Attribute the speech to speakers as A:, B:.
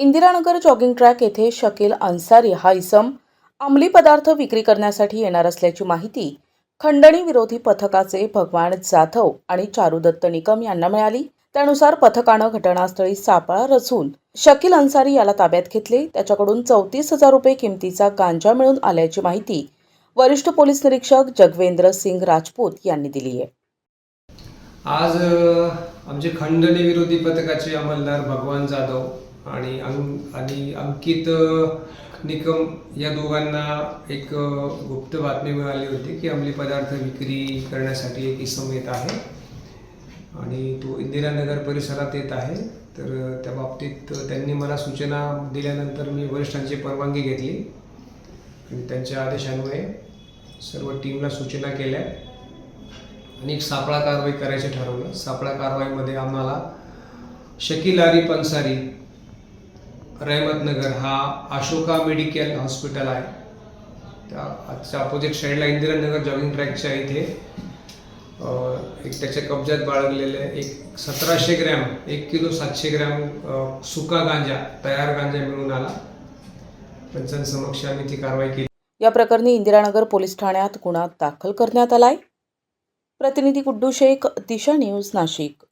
A: Indiranagar jogging track येथे शकील अन्सारी हा इसम अंमली पदार्थ विक्री करण्यासाठी येणार असल्याची माहिती खंडणी विरोधी पथकाचे भगवान जाधव आणि चारुदत्त निकम यांना मिळाली. त्यानुसार पथकानं घटनास्थळी सापळा रचून शकील अन्सारी याला ताब्यात घेतले. त्याच्याकडून चौतीस हजार रुपये किमतीचा गांजा मिळून आल्याची माहिती वरिष्ठ पोलीस निरीक्षक जगवेंद्र सिंग राजपूत यांनी दिली आहे.
B: आज आमचे खंडणी विरोधी पथकाचे अंमलदार भगवान जाधव आणि अंक आणि अंकित निकम या दोघांना एक गुप्त बातमी मिळाली होती की अंमली पदार्थ विक्री करण्यासाठी एक इसम येत आहे. आणि तो इंदिरानगर परिसरात येत आहे. तर त्या बाबतीत त्यांनी मला सूचना दिल्यानंतर मी वरिष्ठांची परवानगी घेतली. आणि त्यांच्या आदेशान्वये सर्व टीमला सूचना केल्या. आणि एक सापळा कारवाई करायचं ठरवलं. सापळा कारवाईमध्ये आम्हाला शकील आरी पंसारी रहमतनगर हा अशोका मेडिकल हॉस्पिटल आहे. त्या आजच्या अपोजिट साईडला इंदिरानगर जॉगिंग ट्रॅकच्या इथे एक त्याच्या कब्जात बाळगलेले एक सतराशे ग्रॅम एक किलो सातशे ग्रॅम सुका गांजा तयार गांजा मिळून आला. पंचांसमक्ष आम्ही ती कारवाई केली.
A: या प्रकरणी इंदिरानगर पोलीस ठाण्यात गुन्हा दाखल करण्यात आलाय. प्रतिनिधी गुड्डू शेख दिशा न्यूज नाशिक.